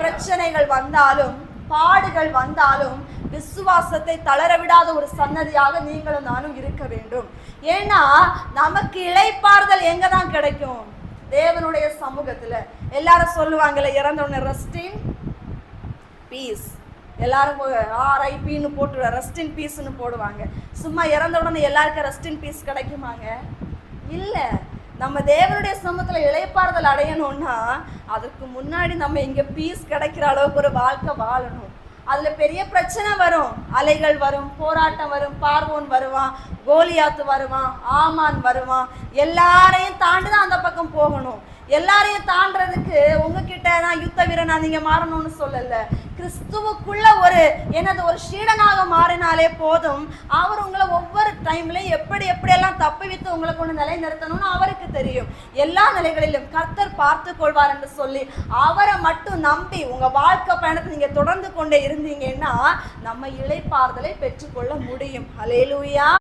பிரச்சனைகள் வந்தாலும் பாடுகள் வந்தாலும் விசுவாசத்தை தளர விடாத ஒரு சன்னதியாக நீங்களும் நானும் இருக்க வேண்டும். ஏன்னா நமக்கு இளைப்பாறுதல் எங்க தான் கிடைக்கும்? தேவனுடைய சமூகத்துல. எல்லாரும் சொல்லுவாங்கல்ல இறந்த உடனே ரெஸ்டின் பீஸ் எல்லாரும் ஆர்ஐபின்னு போட்டு ரெஸ்டின் பீஸ்ன்னு போடுவாங்க. சும்மா இறந்த உடனே எல்லாருக்கும் ரெஸ்டின் பீஸ் கிடைக்குமாங்க? இல்லை. நம்ம தேவனுடைய சமூகத்தில் இழைப்பாறுதல் அடையணும்னா அதுக்கு முன்னாடி நம்ம இங்கே பீஸ் கிடைக்கிற அளவுக்கு ஒரு வாழ்க்கை வாழணும். அதுல பெரிய பிரச்சனை வரும். அலைகள் வரும் போராட்டம் வரும் பார்வோன் வருவான் கோலியாத்து வருவான் ஆமான் வருவான். எல்லாரையும் தாண்டி தான் அந்த பக்கம் போகணும். எல்லாரையும் தாண்டதுக்கு உங்ககிட்ட நான் யுத்த வீரனா நீங்க மாறணும்னு சொல்லல. கிறிஸ்துவுக்குள்ள ஒரு எனது ஒரு சீடனாக மாறினாலே போதும். அவர் உங்களை ஒவ்வொரு டைம்லயும் எப்படி எப்படியெல்லாம் தப்பு வித்து உங்களை கொண்டு நிலை நிறுத்தணும்னு அவருக்கு தெரியும். எல்லா நிலைகளிலும் கர்த்தர் பார்த்து கொள்வார் என்று சொல்லி அவரை மட்டும் நம்பி உங்க வாழ்க்கை பயணத்தை நீங்க தொடர்ந்து கொண்டே இருந்தீங்கன்னா நம்ம இளைப்பாறுதலை பெற்றுக்கொள்ள முடியும். ஹalleluya